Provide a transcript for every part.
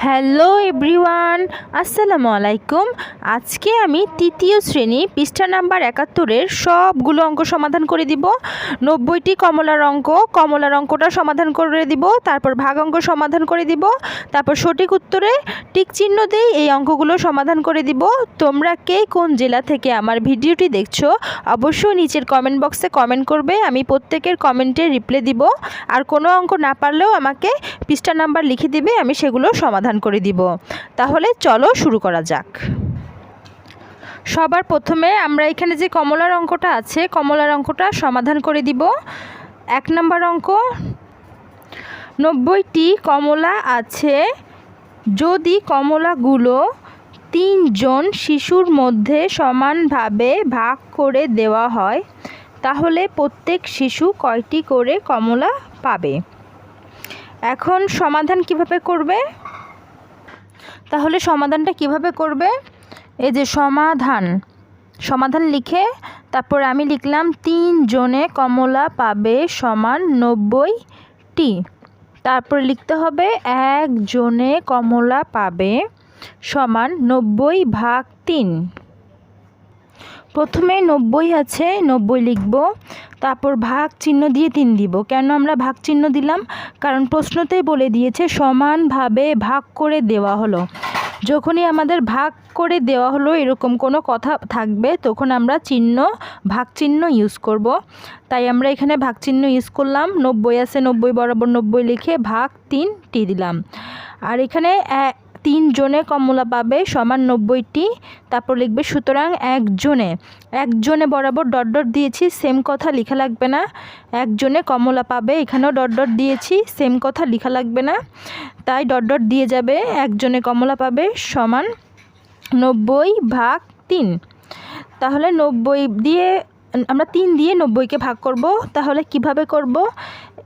Hello everyone, আসসালামু আলাইকুম। আজকে আমি তৃতীয় শ্রেণি পৃষ্ঠা নাম্বার একাত্তরের সবগুলো অঙ্ক সমাধান করে দিব। নব্বইটি কমলার অঙ্ক, কমলার অঙ্কটা সমাধান করে দিব, তারপর ভাগ অঙ্ক সমাধান করে দিব, তারপর সঠিক উত্তরে টিক চিহ্ন দিয়ে এই অঙ্কগুলো সমাধান করে দিব। তোমরা কে কোন জেলা থেকে আমার ভিডিওটি দেখছ, অবশ্যই নিচের কমেন্ট বক্সে কমেন্ট করবে, আমি প্রত্যেকের কমেন্টে রিপ্লাই দিব। আর কোনো অঙ্ক না পারলেও আমাকে পৃষ্ঠা নাম্বার লিখে দিবে, আমি সেগুলো সমাধান করে দিব। তাহলে চলো শুরু করা যাক। সবার প্রথমে আমরা এখানে যে কমলার অঙ্কটা আছে, কমলার অঙ্কটা সমাধান করে দিব। এক নম্বর অঙ্ক, নব্বইটি কমলা আছে, যদি কমলাগুলো তিনজন শিশুর মধ্যে সমানভাবে ভাগ করে দেওয়া হয়, তাহলে প্রত্যেক শিশু কয়টি করে কমলা পাবে? এখন সমাধান কীভাবে করবে? তাহলে সমাধানটা কীভাবে করবে? এই যে সমাধান সমাধান লিখে তারপর আমি লিখলাম তিন জনে কমলা পাবে সমান নব্বই টি তারপর লিখতে হবে এক জনে কমলা পাবে সমান নব্বই ভাগ তিন। প্রথমে নব্বই আছে, নব্বই লিখব, তারপর ভাগ চিহ্ন দিয়ে তিন দিব। কেন আমরা ভাগ চিহ্ন দিলাম? কারণ প্রশ্নতেই বলে দিয়েছে, সমানভাবে ভাগ করে দেওয়া হলো। যখনই আমাদের ভাগ করে দেওয়া হলো, এরকম কোনো কথা থাকবে, তখন আমরা চিহ্ন, ভাগ চিহ্ন ইউজ করব। তাই আমরা এখানে ভাগ চিহ্ন ইউজ করলাম। নব্বই আছে, নব্বই বরাবর নব্বই লিখে ভাগ তিন টি দিলাম। আর এখানে এ- তিন জনে কমলা পাবে, সমান নব্বইটি। তারপর লিখবে, সুতরাং একজনে একজনে বরাবর ডট ডট দিয়েছি, সেম কথা লেখা লাগবে না। একজনে কমলা পাবে, এখানেও ডট ডট দিয়েছি, সেম কথা লেখা লাগবে না। তাই ডট ডট দিয়ে যাবে একজনে কমলা পাবে, সমান নব্বই ভাগ তিন। তাহলে নব্বই দিয়ে আমরা তিন দিয়ে নব্বইকে ভাগ করব, তাহলে কীভাবে করব?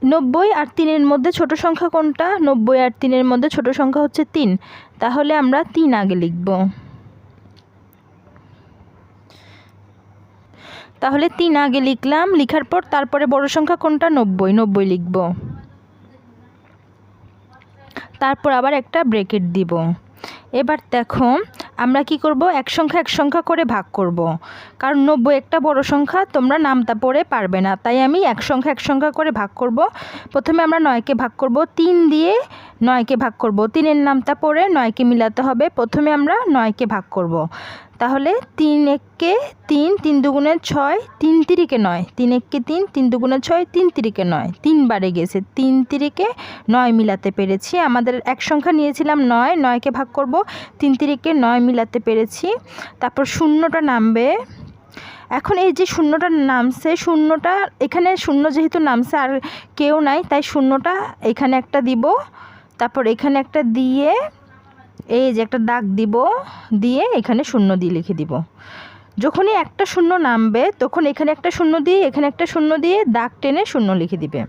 নব্বই আর তিনের মধ্যে ছোট সংখ্যা কোনটা? নব্বই আর তিনের মধ্যে ছোট সংখ্যা হচ্ছে তিন। তাহলে আমরা তিন আগে লিখব। তাহলে তিন আগে লিখলাম, লিখার পর তারপরে বড় সংখ্যা কোনটা? নব্বই নব্বই লিখব। তারপর আবার একটা ব্রেকেট দিব। এবার দেখো আমরা কি করব এক সংখ্যা এক সংখ্যা করে ভাগ করব। কারণ নব্বই একটা বড় সংখ্যা, তোমরা নামতা পড়ে পারবে না তাই আমি এক সংখ্যা এক সংখ্যা করে ভাগ করব। প্রথমে আমরা নয়কে ভাগ করব তিন দিয়ে নয়কে ভাগ করব তিনের নামতা পড়ে নয়কে মিলাতে হবে প্রথমে আমরা নয়কে ভাগ করব। তাহলে তিন এককে তিন তিন দুগুণে ছয়, তিন তিরিকে নয়। তিন এককে তিন তিন দুগুণে ছয়, তিন তিরিকে নয়। তিনবারে গেছে তিন তিরিকে নয় মিলাতে পেরেছি। আমাদের এক সংখ্যা নিয়েছিলাম নয় নয়কে ভাগ করব? তিন তিরিকে নয় মিলাতে পেরেছি। তারপর শূন্যটা নামবে। এখন এই যে শূন্যটা নামছে, শূন্যটা এখানে শূন্য যেহেতু নামছে, আর কেউ নাই, তাই শূন্যটা এখানে একটা দিব। তারপর এখানে একটা দিয়ে এই যে একটা দাগ দিব, দিয়ে এখানে শূন্য দিয়ে লিখে দিব। যখনই একটা শূন্য নামবে, তখন এখানে একটা শূন্য দিয়ে, এখানে একটা শূন্য দিয়ে দাগ টেনে শূন্য লিখে দিবে।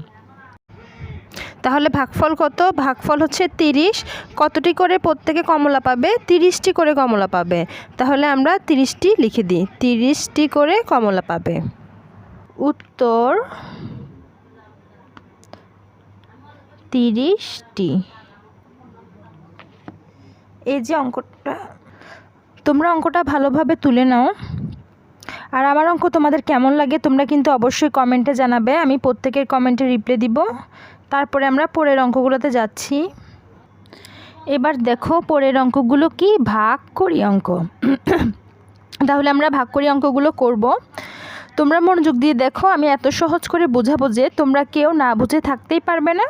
তাহলে ভাগফল কত? ভাগফল হচ্ছে তিরিশ। কতটি করে প্রত্যেকে কমলা পাবে? তিরিশটি করে কমলা পাবে। তাহলে আমরা তিরিশটি লিখে দিই। তিরিশটি করে কমলা পাবে। উত্তর তিরিশটি। এই যে অঙ্কটা, তোমরা অঙ্কটা ভালোভাবে তুলে নাও। আর আমার অঙ্ক তোমাদের কেমন লাগে তোমরা কিন্তু অবশ্যই কমেন্টে জানাবে, আমি প্রত্যেকের কমেন্টে রিপ্লাই দিব। তারপরে আমরা পরের অঙ্কগুলোতে যাচ্ছি। এবার দেখো পরের অঙ্কগুলো কি? ভাগ করি অঙ্ক। তাহলে আমরা ভাগ করি অঙ্কগুলো করব। তোমরা মনোযোগ দিয়ে দেখো, আমি এত সহজ করে বোঝাবো যে তোমরা কেউ না বুঝে থাকতেই পারবে না।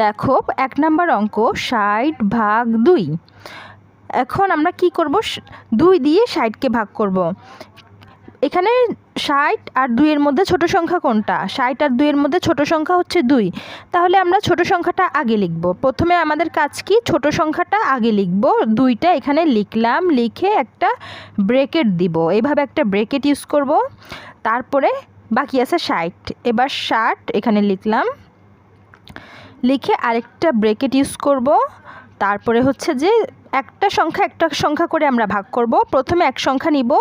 দেখো, এক নাম্বার অঙ্ক, ষাট ভাগ দুই। এখন আমরা কি করব? দুই দিয়ে ষাটকে ভাগ করব। এখানে ষাট আর দুইয়ের মধ্যে ছোট সংখ্যা কোনটা? ষাট আর দুইয়ের মধ্যে ছোট সংখ্যা হচ্ছে দুই। তাহলে আমরা ছোট সংখ্যাটা আগে লিখব। প্রথমে আমাদের কাজ কি? ছোট সংখ্যাটা আগে লিখব। দুইটা এখানে লিখলাম, লিখে একটা ব্রেকেট দিব। এইভাবে একটা ব্রেকেট ইউজ করব। তারপরে বাকি আছে ষাট। এবার ষাট এখানে লিখলাম। লিখে আরেকটা ব্রেকেট ইউজ করব। তারপরে হচ্ছে যে একটা সংখ্যা একটা সংখ্যা করে আমরা ভাগ করব। প্রথমে এক সংখ্যা নিব।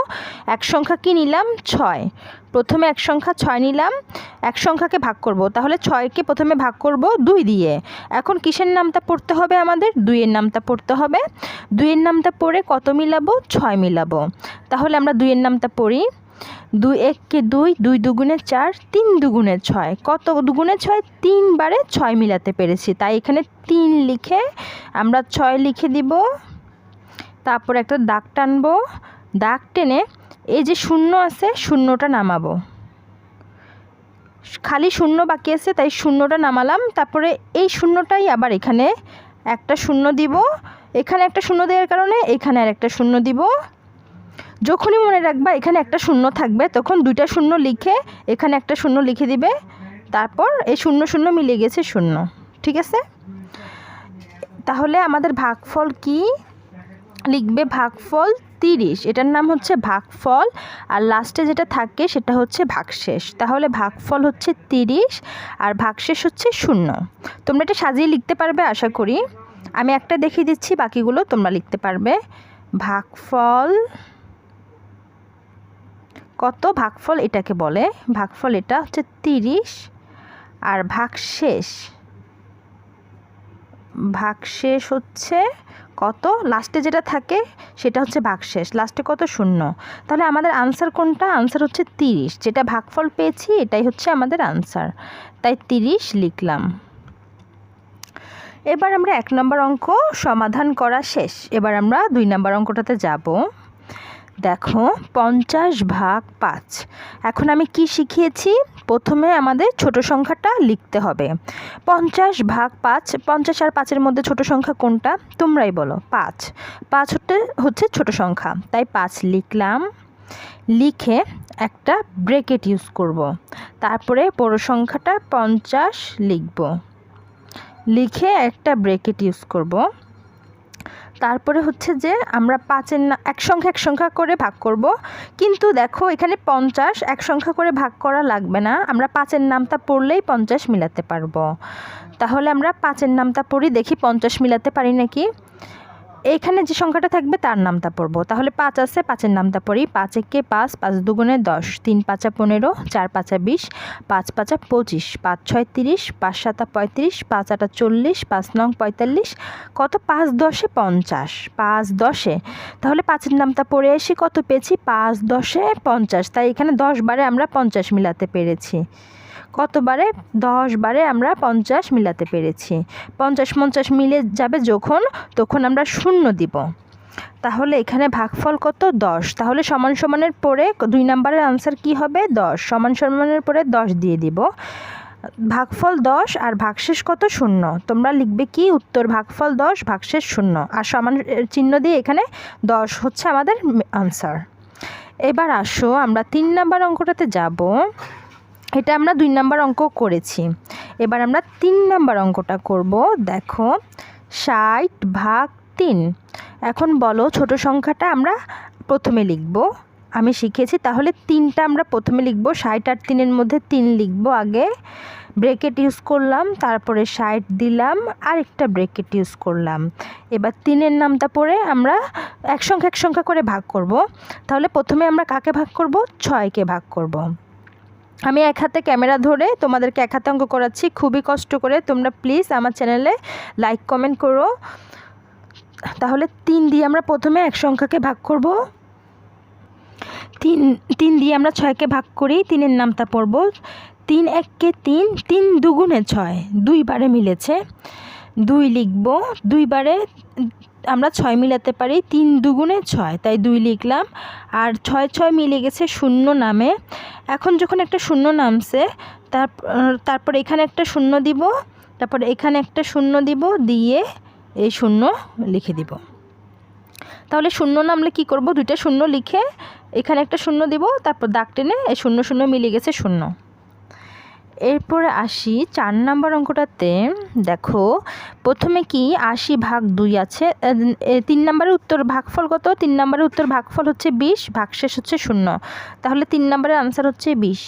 এক সংখ্যা কি নিলাম? ছয়। প্রথমে এক সংখ্যা, ছয় নিলাম। এক সংখ্যাকে ভাগ করব। তাহলে ছয়কে প্রথমে ভাগ করব দুই দিয়ে। এখন কিসের নামটা পড়তে হবে আমাদের? দুইয়ের নামটা পড়তে হবে। দুইয়ের নামটা পড়ে কত মিলাবো? ছয় মিলাবো। তাহলে আমরা দুইয়ের নামটা পড়ি। দুই এককে দুই দুই দুগুণে চার, তিন দুগুণে ছয়। কত দুগুণে ছয়? তিনবারে ছয় মিলাতে পেরেছি। তাই এখানে তিন লিখে আমরা ছয় লিখে দিব। তারপর একটা দাগ টানবো। দাগ টেনে এই যে শূন্য আছে, শূন্যটা নামাবো। খালি শূন্য বাকি আছে, তাই শূন্যটা নামালাম। তারপরে এই শূন্যটাই আবার এখানে একটা শূন্য দিব। এখানে একটা শূন্য দেওয়ার কারণে এখানে আর একটা শূন্য দিব। যখনই মনে রাখবা এখানে একটা শূন্য থাকবে, তখন দুইটা শূন্য লিখে এখানে একটা শূন্য লিখে দিবে। তারপর এই শূন্য শূন্য মিলে গেছে শূন্য। ঠিক আছে? তাহলে আমাদের ভাগফল কি? লিখবে ভাগফল তিরিশ। এটার নাম হচ্ছে ভাগফল, আর লাস্টে যেটা থাকে সেটা হচ্ছে ভাগশেষ। তাহলে ভাগফল হচ্ছে তিরিশ, আর ভাগশেষ হচ্ছে শূন্য। তোমরা এটা সাজিয়ে লিখতে পারবে, আশা করি। আমি একটা দেখিয়ে দিচ্ছি, বাকিগুলো তোমরা লিখতে পারবে। ভাগফল কত ভাগফল এটাকে বলে? ভাগফল এটা হচ্ছে তিরিশ আর ভাগশেষ। ভাগশেষ হচ্ছে কত? লাস্টে যেটা থাকে সেটা হচ্ছে ভাগশেষ। লাস্টে কত? শূন্য। তাহলে আমাদের আনসার কোনটা? আনসার হচ্ছে তিরিশ। যেটা ভাগফল পেয়েছি, এটাই হচ্ছে আমাদের আনসার তাই তিরিশ লিখলাম। এবার আমরা এক নম্বর অঙ্ক সমাধান করা শেষ। এবার আমরা দুই নম্বর অঙ্কটাতে যাব। দেখো, পঞ্চাশ ভাগ পাঁচ। এখন আমি কি শিখিয়েছি? প্রথমে আমাদের ছোট সংখ্যাটা লিখতে হবে। পঞ্চাশ ভাগ পাঁচ, পঞ্চাশ আর পাঁচের মধ্যে ছোট সংখ্যা কোনটা? তোমরাই বলো, পাঁচ। পাঁচ হচ্ছে হচ্ছে ছোট সংখ্যা। তাই পাঁচ লিখলাম। লিখে একটা ব্রেকেট ইউজ করব। তারপরে বড় সংখ্যাটা পঞ্চাশ লিখব। লিখে একটা ব্রেকেট ইউজ করব। তারপরে হচ্ছে যে আমরা পাঁচের না, এক সংখ্যা এক সংখ্যা করে ভাগ করব। কিন্তু দেখো, এখানে পঞ্চাশ, এক সংখ্যা করে ভাগ করা লাগবে না। আমরা পাঁচের নামটা পড়লেই পঞ্চাশ মিলাতে পারব। তাহলে আমরা পাঁচের নামটা পড়ি, দেখি পঞ্চাশ মিলাতে পারি নাকি? এইখানে যে সংখ্যাটা থাকবে, তার নামটা পড়ব। তাহলে পাঁচ আছে, পাঁচের নামটা পড়ি। পাঁচ একে পাঁচ পাঁচ দুগুণে দশ। তিন পাঁচা পনেরো, চার পাঁচা বিশ, পাঁচ পাঁচা পঁচিশ, পাঁচ ছয় তিরিশ, পাঁচ সাতা পঁয়ত্রিশ, পাঁচ আটা চল্লিশ, পাঁচ নং পঁয়তাল্লিশ, কত? পাঁচ দশে পঞ্চাশ। পাঁচ দশে, তাহলে পাঁচের নামটা পড়ে এসে কত পেয়েছি? পাঁচ দশে পঞ্চাশ। তাই এখানে দশ বারে আমরা পঞ্চাশ মিলাতে পেরেছি। কতবারে? দশ বারে আমরা পঞ্চাশ মিলাতে পেরেছি। পঞ্চাশ পঞ্চাশ মিলে যাবে যখন, তখন আমরা শূন্য দিব। তাহলে এখানে ভাগফল কত? দশ। তাহলে সমান সমানের পরে দুই নাম্বারের আনসার কি হবে? দশ। সমান সমানের পরে দশ দিয়ে দিব। ভাগফল দশ আর ভাগশেষ কত? শূন্য। তোমরা লিখবে কি? উত্তর ভাগফল দশ, ভাগশেষ শূন্য। আর সমান চিহ্ন দিয়ে এখানে দশ হচ্ছে আমাদের আনসার এবার আসো, আমরা তিন নাম্বার অঙ্কটাতে যাব। এটা আমরা দুই নাম্বার অঙ্ক করেছি। এবার আমরা তিন নাম্বার অঙ্কটা করব। দেখো, ষাট ভাগ তিন। এখন বলো, ছোট সংখ্যাটা আমরা প্রথমে লিখব। আমি শিখেছি, তাহলে তিনটা আমরা প্রথমে লিখব। ষাট আর তিনের মধ্যে তিন লিখব আগে। ব্রেকেট ইউজ করলাম, তারপরে ষাট দিলাম আর একটা ব্রেকেট ইউজ করলাম। এবার তিনের নামটা পড়ে আমরা এক সংখ্যা এক সংখ্যা করে ভাগ করব। তাহলে প্রথমে আমরা কাকে ভাগ করব? ছয়কে ভাগ করব। আমি এক হাতে ক্যামেরা ধরে তোমাদেরকে এক হাতে অঙ্ক করাচ্ছি। খুবই কষ্ট করে। তোমরা প্লিজ আমার চ্যানেলে লাইক কমেন্ট করো। তাহলে তিন দিয়ে আমরা প্রথমে এক সংখ্যাকে ভাগ করব। তিন তিন দিয়ে আমরা ছয়কে ভাগ করি। তিনের নামটা পড়ব। তিন এককে তিন তিন দুগুণে ছয়। দুইবারে মিলেছে। দুই লিখব। দুইবারে আমরা ছয় মিলাতে পারি, তিন দুগুণে ছয়, তাই দুই লিখলাম। আর ছয় ছয় মিলে গেছে শূন্য নামে। এখন যখন একটা শূন্য নামছে, তার, তারপর এখানে একটা শূন্য দিব, তারপর এখানে একটা শূন্য দিব, দিয়ে এই শূন্য লিখে দিব। তাহলে শূন্য নামলে কি করব? দুইটা শূন্য লিখে এখানে একটা শূন্য দিব, তারপর দাগ টেনে এই শূন্য শূন্য মিলে গেছে শূন্য। এরপরে আসি চার নাম্বার অঙ্কটাতে। দেখো, প্রথমে কি? আশি ভাগ দুই আছে। তিন নম্বরের উত্তর ভাগফল কত? তিন নম্বরের উত্তর ভাগফল হচ্ছে বিশ, ভাগশেষ হচ্ছে শূন্য। তাহলে তিন নম্বরের আনসার হচ্ছে বিশ।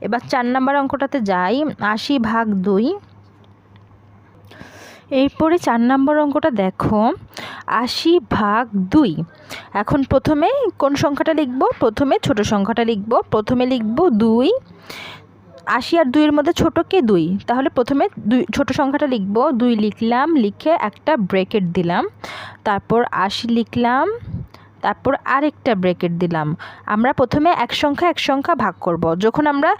এবার চার নাম্বার অঙ্কটাতে যাই। আশি ভাগ দুই। এরপরে চার নম্বর অঙ্কটা দেখো। আশি ভাগ দুই। এখন প্রথমে কোন সংখ্যাটা লিখব? প্রথমে ছোট সংখ্যাটা লিখব। প্রথমে লিখব দুই। আশি আর দুইয়ের মধ্যে ছোট কে দুই? তাহলে প্রথমে দুই, ছোটো সংখ্যাটা লিখব। দুই লিখলাম, লিখে একটা ব্রেকেট দিলাম। তারপর আশি লিখলাম। তারপর আরেকটা ব্রেকেট দিলাম। আমরা প্রথমে এক সংখ্যা এক সংখ্যা ভাগ করব। যখন আমরা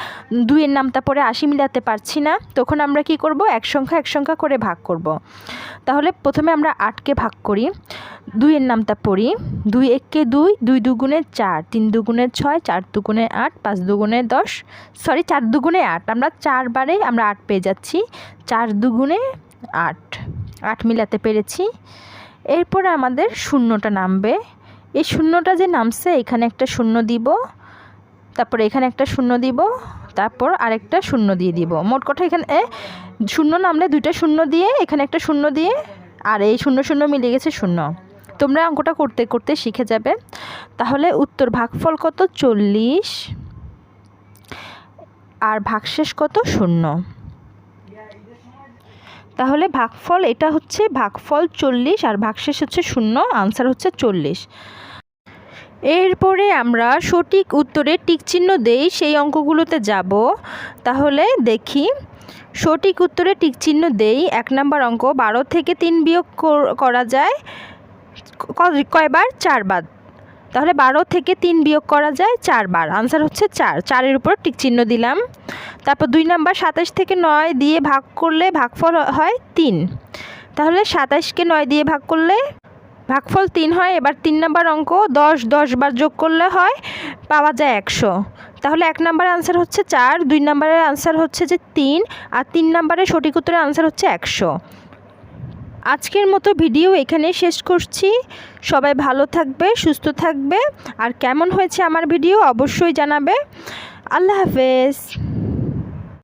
দুইয়ের নামটা পরে আশি মিলাতে পারছি না, তখন আমরা কি করব? এক সংখ্যা এক সংখ্যা করে ভাগ করব। তাহলে প্রথমে আমরা আটকে ভাগ করি। দুইয়ের নামটা পড়ি। দুই এককে দুই দুই দুগুণে চার, তিন দুগুণে ছয়, চার দুগুণে আট, পাঁচ দুগুণে দশ, সরি, চার দুগুণে আট। আমরা চারবারে আমরা আট পেয়ে যাচ্ছি। চার দুগুণে আট। আট মিলাতে পেরেছি। এরপর আমাদের শূন্যটা নামবে। এই শূন্যটা যে নামছে, এখানে একটা শূন্য দিব, তারপর এখানে একটা শূন্য দিব, তারপর আরেকটা শূন্য দিয়ে দিব। মোট কথা এখানে শূন্য নামলে দুইটা শূন্য দিয়ে, এখানে একটা শূন্য দিয়ে, আর এই শূন্য শূন্য মিলে গেছে শূন্য। তোমরা অঙ্কটা করতে করতে শিখে যাবে। তাহলে উত্তর ভাগফল কত? চল্লিশ। আর ভাগশেষ কত? শূন্য। তাহলে ভাগফল, এটা হচ্ছে ভাগফল চল্লিশ, আর ভাগশেষ হচ্ছে শূন্য, আনসার হচ্ছে চল্লিশ। এরপরে আমরা সঠিক উত্তরে টিকচিহ্ন দেই সেই অঙ্কগুলোতে যাব। তাহলে দেখি। সঠিক উত্তরে টিকচিহ্ন দেই। এক নাম্বার অঙ্ক, বারো থেকে তিন বিয়োগ কর- যায়। কয়বার? চারবার। তাহলে বারো থেকে তিন বিয়োগ করা যায় চারবার। আনসার হচ্ছে চার। চারের উপর টিকচিহ্ন দিলাম। তারপর দুই নাম্বার, সাতাশ থেকে নয় দিয়ে ভাগ করলে ভাগফল হয় তিন। তাহলে সাতাশকে নয় দিয়ে ভাগ করলে ভাগফল তিন হয়, এবার তিন নাম্বার অঙ্ক, দশ দশ বার যোগ করলে হয়, পাওয়া যায় একশো। তাহলে এক নাম্বারের আনসার হচ্ছে চার, দুই নাম্বারের আনসার হচ্ছে যে তিন, আর তিন নাম্বারের সঠিক উত্তরের আনসার হচ্ছে একশো। আজকের মতো ভিডিও এখানেই শেষ করছি। সবাই ভালো থাকবে, সুস্থ থাকবে, আর কেমন হয়েছে আমার ভিডিও অবশ্যই জানাবে। আল্লাহ হাফেজ।